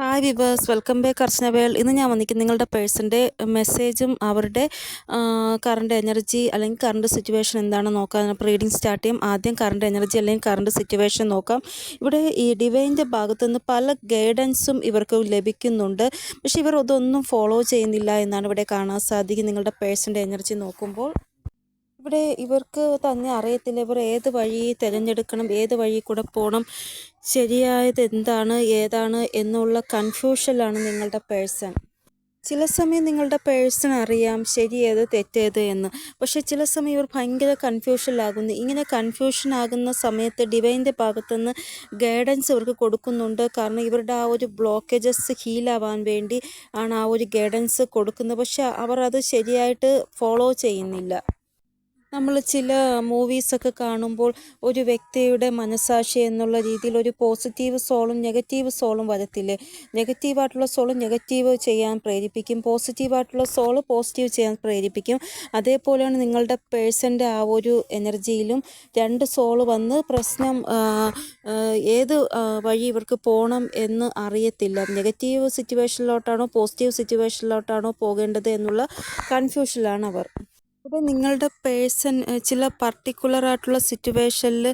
Hi viewers welcome back Archana world ഇന്ന് ഞാൻ വന്നിരിക്കുന്നത് നിങ്ങളുടെ പേഴ്സന്റെ മെസ്സേജും അവരുടെ കറണ്ട് എനർജി അല്ലെങ്കിൽ കറണ്ട് സിറ്റുവേഷൻ എന്താണെന്ന് നോക്കാം. അപ്പോൾ റീഡിങ് സ്റ്റാർട്ട് ചെയ്യും. ആദ്യം കറണ്ട് എനർജി അല്ലെങ്കിൽ കറണ്ട് സിറ്റുവേഷൻ നോക്കാം. ഇവിടെ ഈ ഡിവൈന്റെ ഭാഗത്തു നിന്ന് പല ഗൈഡൻസും ഇവർക്ക് ലഭിക്കുന്നുണ്ട്. പക്ഷേ ഇവർ അതൊന്നും ഫോളോ ചെയ്യുന്നില്ല എന്നാണ് ഇവിടെ കാണാൻ സാധിക്കും നിങ്ങളുടെ പേഴ്സന്റെ എനർജി നോക്കുമ്പോൾ. ഇവിടെ ഇവർക്ക് തന്നെ അറിയത്തില്ല. ഇവർ ഏത് വഴി തിരഞ്ഞെടുക്കണം ഏത് വഴി കൂടെ പോകണം ശരിയായത് എന്താണ് ഏതാണ് എന്നുള്ള കൺഫ്യൂഷനിലാണ് നിങ്ങളുടെ പേഴ്സൺ ചില സമയം നിങ്ങളുടെ പേഴ്സൺ അറിയാം ശരിയേത് തെറ്റേത് എന്ന്. പക്ഷെ ചില സമയം ഇവർ ഭയങ്കര കൺഫ്യൂഷനിലാകുന്നു ഇങ്ങനെ കൺഫ്യൂഷൻ ആകുന്ന സമയത്ത് ഡിവൈന്റെ ഭാഗത്തുനിന്ന് ഗൈഡൻസ് ഇവർക്ക് കൊടുക്കുന്നുണ്ട്. കാരണം ഇവരുടെ ആ ഒരു ബ്ലോക്കേജസ് ഹീലാവാൻ വേണ്ടി ആണ് ആ ഒരു ഗൈഡൻസ് കൊടുക്കുന്നത്. പക്ഷെ അവർ അത് ശരിയായിട്ട് ഫോളോ ചെയ്യുന്നില്ല. നമ്മൾ ചില മൂവീസൊക്കെ കാണുമ്പോൾ ഒരു വ്യക്തിയുടെ മനസാക്ഷി എന്നുള്ള രീതിയിൽ ഒരു പോസിറ്റീവ് സോളും നെഗറ്റീവ് സോളും വരത്തില്ലേ? നെഗറ്റീവായിട്ടുള്ള സോൾ നെഗറ്റീവ് ചെയ്യാൻ പ്രേരിപ്പിക്കും. പോസിറ്റീവായിട്ടുള്ള സോൾ പോസിറ്റീവ് ചെയ്യാൻ പ്രേരിപ്പിക്കും. അതേപോലെയാണ് നിങ്ങളുടെ പേഴ്സന്റെ ആ ഒരു എനർജിയിലും രണ്ട് സോൾ വന്ന് പ്രശ്നം ഏത് വഴി ഇവർക്ക് പോകണം എന്ന് അറിയത്തില്ല. നെഗറ്റീവ് സിറ്റുവേഷനിലോട്ടാണോ പോസിറ്റീവ് സിറ്റുവേഷനിലോട്ടാണോ പോകേണ്ടത് എന്നുള്ള കൺഫ്യൂഷനിലാണ് അവർ. ഇവിടെ നിങ്ങളുടെ പേഴ്സൺ ചില പർട്ടിക്കുലർ ആയിട്ടുള്ള സിറ്റുവേഷനിൽ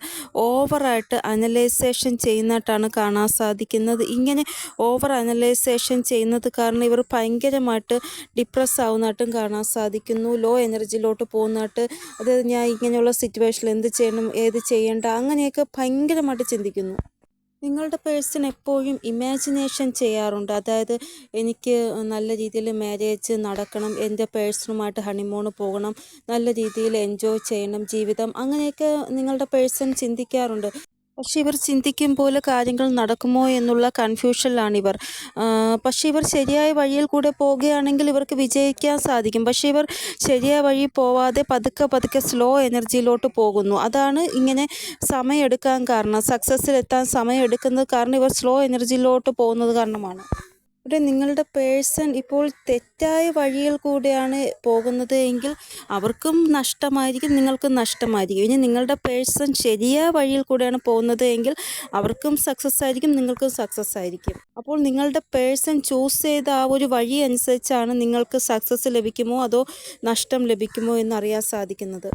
ഓവറായിട്ട് അനലൈസേഷൻ ചെയ്യുന്നതായിട്ടാണ് കാണാൻ സാധിക്കുന്നത്. ഇങ്ങനെ ഓവർ അനലൈസേഷൻ ചെയ്യുന്നത് കാരണം ഇവർ ഭയങ്കരമായിട്ട് ഡിപ്രസ് ആവുന്നതായിട്ടും കാണാൻ സാധിക്കുന്നു. ലോ എനർജിയിലോട്ട് പോകുന്നതായിട്ട് അതായത് ഞാൻ ഇങ്ങനെയുള്ള സിറ്റുവേഷനിൽ എന്ത് ചെയ്യണം ഏത് ചെയ്യേണ്ട അങ്ങനെയൊക്കെ ഭയങ്കരമായിട്ട് ചിന്തിക്കുന്നു. നിങ്ങളുടെ പേഴ്സൺ എപ്പോഴും ഇമാജിനേഷൻ ചെയ്യാറുണ്ട്. അതായത് എനിക്ക് നല്ല രീതിയിൽ മാരേജ് നടക്കണം എന്റെ പേഴ്സണുമായിട്ട് ഹണിമൂൺ പോകണം നല്ല രീതിയിൽ എൻജോയ് ചെയ്യണം ജീവിതം അങ്ങനെയൊക്കെ നിങ്ങളുടെ പേഴ്സൺ ചിന്തിക്കാറുണ്ട്. പക്ഷേ ഇവർ ചിന്തിക്കും പോലെ കാര്യങ്ങൾ നടക്കുമോ എന്നുള്ള കൺഫ്യൂഷനിലാണ് ഇവർ പക്ഷേ ഇവർ ശരിയായ വഴിയിൽ കൂടെ പോവുകയാണെങ്കിൽ ഇവർക്ക് വിജയിക്കാൻ സാധിക്കും. പക്ഷേ ഇവർ ശരിയായ വഴി പോവാതെ പതുക്കെ പതുക്കെ സ്ലോ എനർജിയിലോട്ട് പോകുന്നു. അതാണ് ഇങ്ങനെ സമയമെടുക്കാൻ കാരണം. സക്സസ്സിലെത്താൻ സമയമെടുക്കുന്നത് കാരണം ഇവർ സ്ലോ എനർജിയിലോട്ട് പോകുന്നത് കാരണമാണ്. ഇവിടെ നിങ്ങളുടെ പേഴ്സൺ ഇപ്പോൾ തെറ്റായ വഴിയിൽ കൂടെയാണ് പോകുന്നത് എങ്കിൽ അവർക്കും നഷ്ടമായിരിക്കും നിങ്ങൾക്കും നഷ്ടമായിരിക്കും. ഇനി നിങ്ങളുടെ പേഴ്സൺ ശരിയായ വഴിയിൽ കൂടെയാണ് പോകുന്നത് എങ്കിൽ അവർക്കും സക്സസ് ആയിരിക്കും നിങ്ങൾക്കും സക്സസ് ആയിരിക്കും. അപ്പോൾ നിങ്ങളുടെ പേഴ്സൺ ചൂസ് ചെയ്ത ആ ഒരു വഴി അനുസരിച്ചാണ് നിങ്ങൾക്ക് സക്സസ് ലഭിക്കുമോ അതോ നഷ്ടം ലഭിക്കുമോ എന്നറിയാൻ സാധിക്കുന്നത്.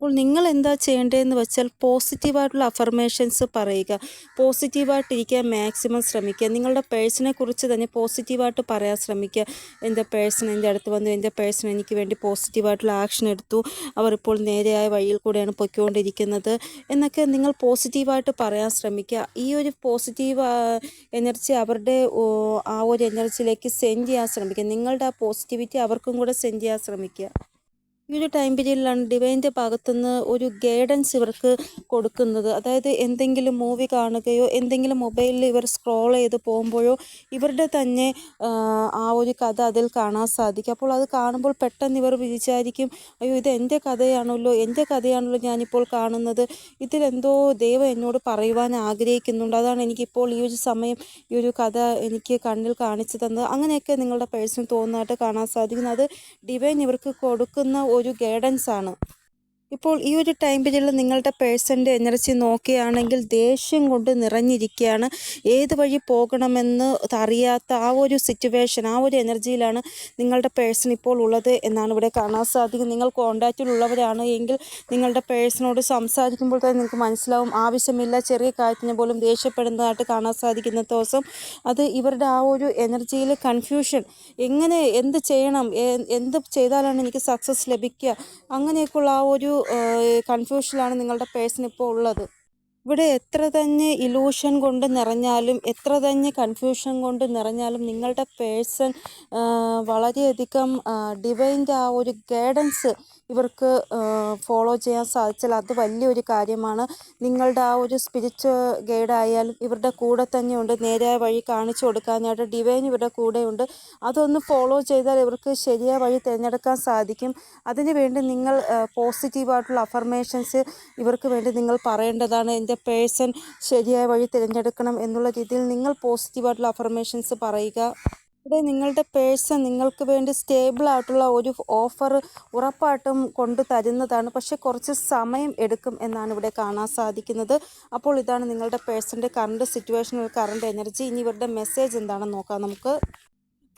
അപ്പോൾ നിങ്ങൾ എന്താ ചെയ്യേണ്ടതെന്ന് വെച്ചാൽ പോസിറ്റീവായിട്ടുള്ള അഫർമേഷൻസ് പറയുക. പോസിറ്റീവായിട്ടിരിക്കാൻ മാക്സിമം ശ്രമിക്കുക. നിങ്ങളുടെ പേഴ്സണെ കുറിച്ച് തന്നെ പോസിറ്റീവായിട്ട് പറയാൻ ശ്രമിക്കുക. എന്റെ പേഴ്സൺ എന്റെ അടുത്ത് വന്നു. എന്റെ പേഴ്സൺ എനിക്ക് വേണ്ടി പോസിറ്റീവായിട്ടുള്ള ആക്ഷൻ എടുത്തു. അവർ ഇപ്പോൾ നേരെയായ വഴിയിൽ കൂടെയാണ് പൊയ്ക്കൊണ്ടിരിക്കുന്നത്. എന്നൊക്കെ നിങ്ങൾ പോസിറ്റീവായിട്ട് പറയാൻ ശ്രമിക്കുക. ഈ ഒരു പോസിറ്റീവ് എനർജി അവരുടെ ആ ഒരു എനർജിയിലേക്ക് സെൻഡ് ചെയ്യാൻ ശ്രമിക്കുക. നിങ്ങളുടെ ആ പോസിറ്റിവിറ്റി അവർക്കും കൂടെ സെൻഡ് ചെയ്യാൻ ശ്രമിക്കുക. ഈ ഒരു ടൈം പീരീഡിലാണ് ഡിവൈന്റെ ഭാഗത്തുനിന്ന് ഒരു ഗൈഡൻസ് ഇവർക്ക് കൊടുക്കുന്നത്. അതായത് എന്തെങ്കിലും മൂവി കാണുകയോ എന്തെങ്കിലും മൊബൈലിൽ ഇവർ സ്ക്രോൾ ചെയ്ത് പോകുമ്പോഴോ ഇവരുടെ തന്നെ ആ ഒരു കഥ അതിൽ കാണാൻ സാധിക്കും. അപ്പോൾ അത് കാണുമ്പോൾ പെട്ടെന്ന് ഇവർ വിചാരിക്കും അയ്യോ ഇത് എന്റെ കഥയാണല്ലോ എന്റെ കഥയാണല്ലോ ഞാനിപ്പോൾ കാണുന്നത്. ഇതിലെന്തോ ദൈവം എന്നോട് പറയുവാൻ ആഗ്രഹിക്കുന്നുണ്ട്. അതാണ് എനിക്കിപ്പോൾ ഈ ഒരു സമയം ഈ ഒരു കഥ എനിക്ക് കണ്ണിൽ കാണിച്ചു തന്നത്. അങ്ങനെയൊക്കെ നിങ്ങളുടെ പേഴ്സൺ തോന്നുന്നതായിട്ട് കാണാൻ സാധിക്കുന്നത് അത് ഡിവൈൻ ഇവർക്ക് കൊടുക്കുന്ന ഒരു ഗൈഡൻസ് ആണ്. ഇപ്പോൾ ഈ ഒരു ടൈം പീരീഡിൽ നിങ്ങളുടെ പേഴ്സന്റെ എനർജി നോക്കുകയാണെങ്കിൽ ദേഷ്യം കൊണ്ട് നിറഞ്ഞിരിക്കുകയാണ്. ഏത് വഴി പോകണമെന്ന് അറിയാത്ത ആ ഒരു സിറ്റുവേഷൻ ആ ഒരു എനർജിയിലാണ് നിങ്ങളുടെ പേഴ്സൺ ഇപ്പോൾ ഉള്ളത് എന്നാണ് ഇവിടെ കാണാൻ സാധിക്കും. നിങ്ങൾ കോണ്ടാക്റ്റിലുള്ളവരാണ് എങ്കിൽ നിങ്ങളുടെ പേഴ്സണോട് സംസാരിക്കുമ്പോൾ തന്നെ നിങ്ങൾക്ക് മനസ്സിലാവും. ആവശ്യമില്ല ചെറിയ കാര്യത്തിന് പോലും ദേഷ്യപ്പെടുന്നതായിട്ട് കാണാൻ സാധിക്കുന്ന ദിവസം. അത് ഇവരുടെ ആ ഒരു എനർജിയിലെ കൺഫ്യൂഷൻ എങ്ങനെ എന്ത് ചെയ്യണം എന്ത് ചെയ്താലാണ് എനിക്ക് സക്സസ് ലഭിക്കുക? അങ്ങനെയൊക്കെയുള്ള ആ ഒരു കൺഫ്യൂഷനിലാണ് നിങ്ങളുടെ പേഴ്സൺ ഇപ്പോൾ ഉള്ളത്. ഇവിടെ എത്ര തന്നെ ഇലൂഷൻ കൊണ്ട് നിറഞ്ഞാലും എത്ര തന്നെ കൺഫ്യൂഷൻ കൊണ്ട് നിറഞ്ഞാലും നിങ്ങളുടെ പേഴ്സൺ വളരെയധികം ഡിവൈന്റെ ആ ഒരു ഗൈഡൻസ് ഇവർക്ക് ഫോളോ ചെയ്യാൻ സാധിച്ചാൽ അത് വലിയൊരു കാര്യമാണ്. നിങ്ങളുടെ ആ ഒരു സ്പിരിച്വൽ ഗൈഡായാലും ഇവരുടെ കൂടെ തന്നെയുണ്ട്. നേരായ വഴി കാണിച്ചു കൊടുക്കാനായിട്ട് ഡിവൈൻ ഇവരുടെ കൂടെയുണ്ട്. അതൊന്ന് ഫോളോ ചെയ്താൽ ഇവർക്ക് ശരിയായ വഴി തിരഞ്ഞെടുക്കാൻ സാധിക്കും. അതിനുവേണ്ടി നിങ്ങൾ പോസിറ്റീവായിട്ടുള്ള അഫർമേഷൻസ് ഇവർക്ക് വേണ്ടി നിങ്ങൾ പറയേണ്ടതാണ്. എന്റെ പേഴ്സൺ ശരിയായ വഴി തിരഞ്ഞെടുക്കണം എന്നുള്ള രീതിയിൽ നിങ്ങൾ പോസിറ്റീവായിട്ടുള്ള അഫർമേഷൻസ് പറയുക. ഇവിടെ നിങ്ങളുടെ പേഴ്സൺ നിങ്ങൾക്ക് വേണ്ടി സ്റ്റേബിൾ ആയിട്ടുള്ള ഒരു ഓഫർ ഉറപ്പായിട്ടും കൊണ്ട് തരുന്നതാണ്. പക്ഷെ കുറച്ച് സമയം എടുക്കും എന്നാണ് ഇവിടെ കാണാൻ സാധിക്കുന്നത്. അപ്പോൾ ഇതാണ് നിങ്ങളുടെ പേഴ്സന്റെ കറണ്ട് സിറ്റുവേഷനിൽ കറണ്ട് എനർജി ഇനി ഇവരുടെ മെസ്സേജ് എന്താണെന്ന് നോക്കാം നമുക്ക്.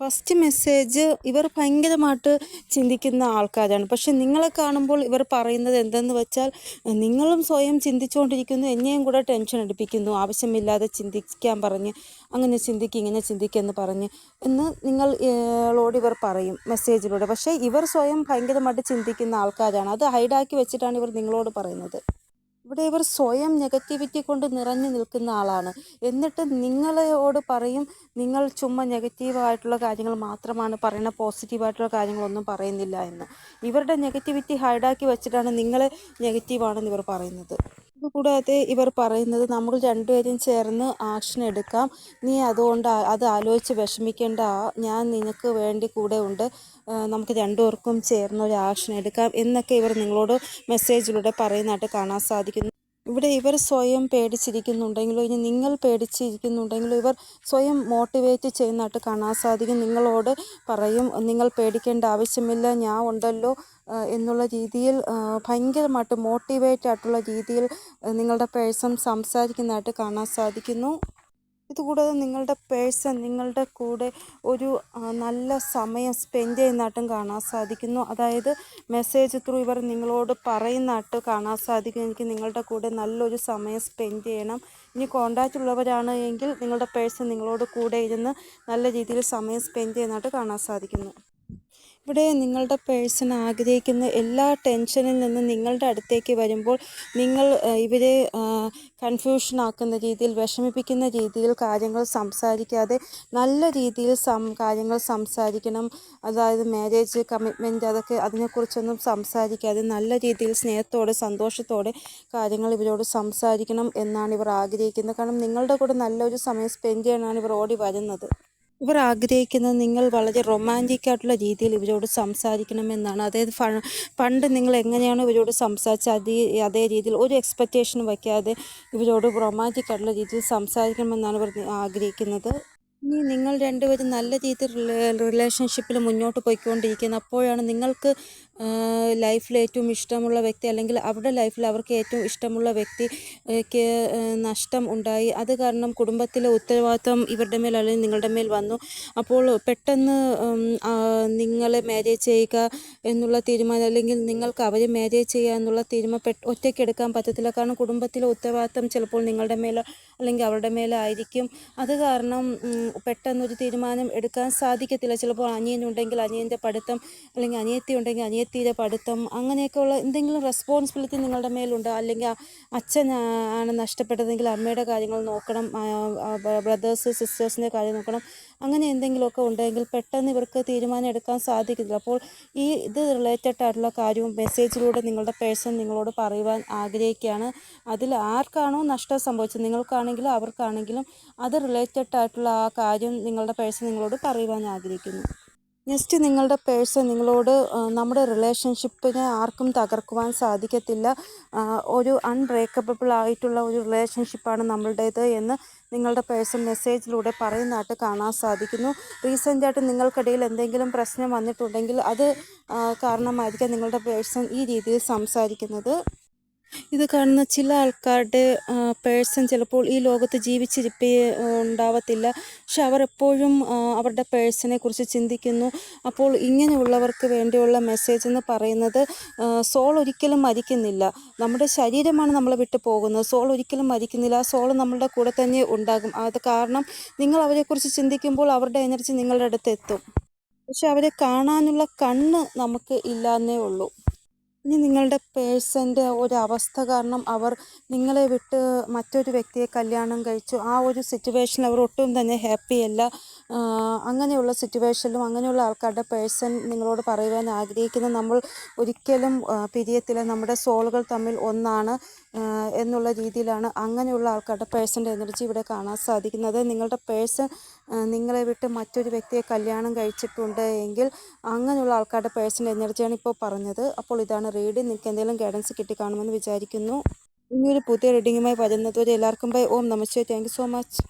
ഫസ്റ്റ് മെസ്സേജ് ഇവർ ഭയങ്കരമായിട്ട് ചിന്തിക്കുന്ന ആൾക്കാരാണ്. പക്ഷെ നിങ്ങളെ കാണുമ്പോൾ ഇവർ പറയുന്നത് എന്തെന്ന് വെച്ചാൽ നിങ്ങളും സ്വയം ചിന്തിച്ചുകൊണ്ടിരിക്കുന്നു എന്നെയും കൂടെ ടെൻഷൻ എടുപ്പിക്കുന്നു ആവശ്യമില്ലാതെ ചിന്തിക്കാൻ പറഞ്ഞ് അങ്ങനെ ചിന്തിക്കുക ഇങ്ങനെ ചിന്തിക്കുക എന്ന് പറഞ്ഞ് എന്ന് നിങ്ങളോട് ഇവർ പറയും മെസ്സേജിലൂടെ പക്ഷേ ഇവർ സ്വയം ഭയങ്കരമായിട്ട് ചിന്തിക്കുന്ന ആൾക്കാരാണ്. അത് ഹൈഡാക്കി വെച്ചിട്ടാണ് ഇവർ നിങ്ങളോട് പറയുന്നത്. ഇവിടെ ഇവർ സ്വയം നെഗറ്റിവിറ്റി കൊണ്ട് നിറഞ്ഞു നിൽക്കുന്ന ആളാണ്. എന്നിട്ട് നിങ്ങളോട് പറയും നിങ്ങൾ ചുമ്മാ നെഗറ്റീവായിട്ടുള്ള കാര്യങ്ങൾ മാത്രമാണ് പറയുന്നത് പോസിറ്റീവായിട്ടുള്ള കാര്യങ്ങളൊന്നും പറയുന്നില്ല എന്ന്. ഇവരുടെ നെഗറ്റിവിറ്റി ഹൈഡാക്കി വെച്ചിട്ടാണ് നിങ്ങളെ നെഗറ്റീവാണെന്ന് ഇവർ പറയുന്നത്. കൂടാതെ ഇവർ പറയുന്നത് നമ്മൾ രണ്ടുപേരും ചേർന്ന് ആക്ഷൻ എടുക്കാം. നീ അതുകൊണ്ട് അത് ആലോചിച്ച് വിഷമിക്കേണ്ട. ഞാൻ നിനക്ക് വേണ്ടി കൂടെ ഉണ്ട്. നമുക്ക് രണ്ടുപേർക്കും ചേർന്ന് ഒരു ആക്ഷൻ എടുക്കാം എന്നൊക്കെ ഇവർ നിങ്ങളോട് മെസ്സേജിലൂടെ പറയുന്നതായിട്ട് കാണാൻ സാധിക്കുന്നു. ഇവിടെ ഇവർ സ്വയം പേടിച്ചിരിക്കുന്നുണ്ടെങ്കിലോ ഇനി നിങ്ങൾ പേടിച്ചിരിക്കുന്നുണ്ടെങ്കിലോ ഇവർ സ്വയം മോട്ടിവേറ്റ് ചെയ്യുന്നതായിട്ട് കാണാൻ സാധിക്കും. നിങ്ങളോട് പറയും നിങ്ങൾ പേടിക്കേണ്ട ആവശ്യമില്ല ഞാൻ ഉണ്ടല്ലോ എന്നുള്ള രീതിയിൽ ഭയങ്കരമായിട്ട് മോട്ടിവേറ്റ് ആയിട്ടുള്ള രീതിയിൽ നിങ്ങളുടെ പേഴ്സൺ സംസാരിക്കുന്നതായിട്ട് കാണാൻ സാധിക്കുന്നു. ഇതുകൂടാതെ നിങ്ങളുടെ പേഴ്സൺ നിങ്ങളുടെ കൂടെ ഒരു നല്ല സമയം സ്പെൻഡ് ചെയ്യുന്നതായിട്ടും കാണാൻ സാധിക്കുന്നു. അതായത് മെസ്സേജ് ത്രൂ ഇവർ നിങ്ങളോട് പറയുന്നതായിട്ട് കാണാൻ സാധിക്കും. എനിക്ക് നിങ്ങളുടെ കൂടെ നല്ലൊരു സമയം സ്പെൻഡ് ചെയ്യണം. ഇനി കോണ്ടാക്റ്റ് ഉള്ളവരാണ് എങ്കിൽ നിങ്ങളുടെ പേഴ്സൺ നിങ്ങളോട് കൂടെ ഇരുന്ന് നല്ല രീതിയിൽ സമയം സ്പെൻഡ് ചെയ്യുന്നതായിട്ട് കാണാൻ സാധിക്കുന്നു. ഇവിടെ നിങ്ങളുടെ പേഴ്സൺ ആഗ്രഹിക്കുന്ന എല്ലാ ടെൻഷനിൽ നിന്നും നിങ്ങളുടെ അടുത്തേക്ക് വരുമ്പോൾ നിങ്ങൾ ഇവരെ കൺഫ്യൂഷൻ ആക്കുന്ന രീതിയിൽ വിഷമിപ്പിക്കുന്ന രീതിയിൽ കാര്യങ്ങൾ സംസാരിക്കാതെ നല്ല രീതിയിൽ സം കാര്യങ്ങൾ സംസാരിക്കണം. അതായത് മാരേജ് കമ്മിറ്റ്മെന്റ് അതൊക്കെ അതിനെക്കുറിച്ചൊന്നും സംസാരിക്കാതെ നല്ല രീതിയിൽ സ്നേഹത്തോടെ സന്തോഷത്തോടെ കാര്യങ്ങൾ ഇവരോട് സംസാരിക്കണം എന്നാണ് ഇവർ ആഗ്രഹിക്കുന്നത്. കാരണം നിങ്ങളുടെ കൂടെ നല്ലൊരു സമയം സ്പെൻഡ് ചെയ്യാനാണ് ഇവർ ഓടി വരുന്നത്. ഇവർ ആഗ്രഹിക്കുന്നത് നിങ്ങൾ വളരെ റൊമാന്റിക് ആയിട്ടുള്ള രീതിയിൽ ഇവരോട് സംസാരിക്കണമെന്നാണ്. അതായത് പണ്ട് നിങ്ങൾ എങ്ങനെയാണ് ഇവരോട് സംസാരിച്ചത് അതേ അതേ രീതിയിൽ ഒരു എക്സ്പെക്റ്റേഷൻ വയ്ക്കാതെ ഇവരോട് റൊമാന്റിക് ആയിട്ടുള്ള രീതിയിൽ സംസാരിക്കണമെന്നാണ് ഇവർ ആഗ്രഹിക്കുന്നത്. ഇനി നിങ്ങൾ രണ്ടുപേരും നല്ല രീതിയിൽ റിലേഷൻഷിപ്പിൽ മുന്നോട്ട് പോയിക്കൊണ്ടിരിക്കുന്നത് അപ്പോഴാണ് നിങ്ങൾക്ക് ലൈഫിൽ ഏറ്റവും ഇഷ്ടമുള്ള വ്യക്തി അല്ലെങ്കിൽ അവരുടെ ലൈഫിൽ അവർക്ക് ഏറ്റവും ഇഷ്ടമുള്ള വ്യക്തിക്ക് നഷ്ടം ഉണ്ടായി. അത് കാരണം കുടുംബത്തിലെ ഉത്തരവാദിത്വം ഇവരുടെ മേൽ അല്ലെങ്കിൽ നിങ്ങളുടെ മേൽ വന്നു. അപ്പോൾ പെട്ടെന്ന് നിങ്ങളെ മാരേജ് ചെയ്യുക എന്നുള്ള തീരുമാനം അല്ലെങ്കിൽ നിങ്ങൾക്ക് അവരെ മാരേജ് ചെയ്യുക എന്നുള്ള തീരുമാനം പെട്ട ഒറ്റയ്ക്ക് എടുക്കാൻ പറ്റത്തില്ല. കാരണം കുടുംബത്തിലെ ഉത്തരവാദിത്വം ചിലപ്പോൾ നിങ്ങളുടെ മേലോ അല്ലെങ്കിൽ അവരുടെ മേലായിരിക്കും അത് കാരണം പെട്ടെന്നൊരു തീരുമാനം എടുക്കാൻ സാധിക്കത്തില്ല. ചിലപ്പോൾ അനിയനുണ്ടെങ്കിൽ അനിയന്റെ പഠിത്തം അല്ലെങ്കിൽ അനിയത്തി ഉണ്ടെങ്കിൽ അനിയത്തിയുടെ പഠിത്തം അങ്ങനെയൊക്കെയുള്ള എന്തെങ്കിലും റെസ്പോൺസിബിലിറ്റി നിങ്ങളുടെ മേലുണ്ട്? അല്ലെങ്കിൽ അച്ഛൻ ആണ് നഷ്ടപ്പെട്ടതെങ്കിൽ അമ്മയുടെ കാര്യങ്ങൾ നോക്കണം ബ്രദേഴ്സ് സിസ്റ്റേഴ്സിന്റെ കാര്യം നോക്കണം. അങ്ങനെ എന്തെങ്കിലുമൊക്കെ ഉണ്ടെങ്കിൽ പെട്ടെന്ന് ഇവർക്ക് തീരുമാനം എടുക്കാൻ സാധിക്കില്ല അപ്പോൾ ഈ ഇത് റിലേറ്റഡ് ആയിട്ടുള്ള കാര്യവും മെസ്സേജിലൂടെ നിങ്ങളുടെ പേഴ്സൺ നിങ്ങളോട് പറയുവാൻ ആഗ്രഹിക്കുകയാണ്. അതിൽ ആർക്കാണോ നഷ്ടം സംഭവിച്ചത്? നിങ്ങൾക്കാണെങ്കിലും അവർക്കാണെങ്കിലും അത് റിലേറ്റഡ് ആയിട്ടുള്ള ആ കാര്യം നിങ്ങളുടെ പേഴ്സൺ നിങ്ങളോട് പറയുവാൻ ആഗ്രഹിക്കുന്നു. നെക്സ്റ്റ് നിങ്ങളുടെ പേഴ്സൺ നിങ്ങളോട് നമ്മുടെ റിലേഷൻഷിപ്പിനെ ആർക്കും തകർക്കുവാൻ സാധിക്കത്തില്ല. ഒരു അൺബ്രേക്കബിൾ ആയിട്ടുള്ള ഒരു റിലേഷൻഷിപ്പാണ് നമ്മളുടേത് എന്ന് നിങ്ങളുടെ പേഴ്സൺ മെസ്സേജിലൂടെ പറയുന്നതായിട്ട് കാണാൻ സാധിക്കുന്നു. റീസെന്റായിട്ട് നിങ്ങൾക്കിടയിൽ എന്തെങ്കിലും പ്രശ്നം വന്നിട്ടുണ്ടെങ്കിൽ അത് കാരണമായിരിക്കാം നിങ്ങളുടെ പേഴ്സൺ ഈ രീതിയിൽ സംസാരിക്കുന്നത്. ഇത് കാണുന്ന ചില ആൾക്കാരുടെ പേഴ്സൺ ചിലപ്പോൾ ഈ ലോകത്ത് ജീവിച്ചിരിപ്പേ ഉണ്ടാവത്തില്ല. പക്ഷെ അവർ എപ്പോഴും അവരുടെ പേഴ്സണെ കുറിച്ച് ചിന്തിക്കുന്നു. അപ്പോൾ ഇങ്ങനെയുള്ളവർക്ക് വേണ്ടിയുള്ള മെസ്സേജ് എന്ന് പറയുന്നത് സോൾ ഒരിക്കലും മരിക്കുന്നില്ല. നമ്മുടെ ശരീരമാണ് നമ്മളെ വിട്ടു പോകുന്നത്. സോൾ ഒരിക്കലും മരിക്കുന്നില്ല. ആ സോൾ നമ്മളുടെ കൂടെ തന്നെ ഉണ്ടാകും. അത് കാരണം നിങ്ങൾ അവരെക്കുറിച്ച് ചിന്തിക്കുമ്പോൾ അവരുടെ എനർജി നിങ്ങളുടെ അടുത്ത് എത്തും. പക്ഷെ അവരെ കാണാനുള്ള കണ്ണ് നമുക്ക് ഇല്ലാന്നേ ഉള്ളൂ. ഇനി നിങ്ങളുടെ പേഴ്സന്റെ അവസ്ഥ കാരണം അവർ നിങ്ങളെ വിട്ട് മറ്റൊരു വ്യക്തിയെ കല്യാണം കഴിച്ചു. ആ ഒരു സിറ്റുവേഷൻ അവർ ഒട്ടും തന്നെ ഹാപ്പിയല്ല അങ്ങനെയുള്ള സിറ്റുവേഷനിലും അങ്ങനെയുള്ള ആൾക്കാരുടെ പേഴ്സൺ നിങ്ങളോട് പറയുവാൻ ആഗ്രഹിക്കുന്ന നമ്മൾ ഒരിക്കലും പിരിയത്തില്ല. നമ്മുടെ സോളുകൾ തമ്മിൽ ഒന്നാണ്. എന്നുള്ള രീതിയിലാണ് അങ്ങനെയുള്ള ആൾക്കാരുടെ പേഴ്സന്റെ എനർജി ഇവിടെ കാണാൻ സാധിക്കുന്നത്. നിങ്ങളുടെ പേഴ്സൺ നിങ്ങളെ വിട്ട് മറ്റൊരു വ്യക്തിയെ കല്യാണം കഴിച്ചിട്ടുണ്ട് എങ്കിൽ അങ്ങനെയുള്ള ആൾക്കാരുടെ പേഴ്സന്റെ എനർജിയാണ് ഇപ്പോൾ പറഞ്ഞത്. അപ്പോൾ ഇതാണ് റീഡ് നിങ്ങൾക്ക് എന്തെങ്കിലും ഗൈഡൻസ് കിട്ടിക്കാണുമെന്ന് വിചാരിക്കുന്നു. ഇനിയൊരു പുതിയ റീഡിങ്ങുമായി വരുന്നതുവരെ എല്ലാവർക്കും ബൈ. ഓം നമസ്തേ താങ്ക് സോ മച്ച്.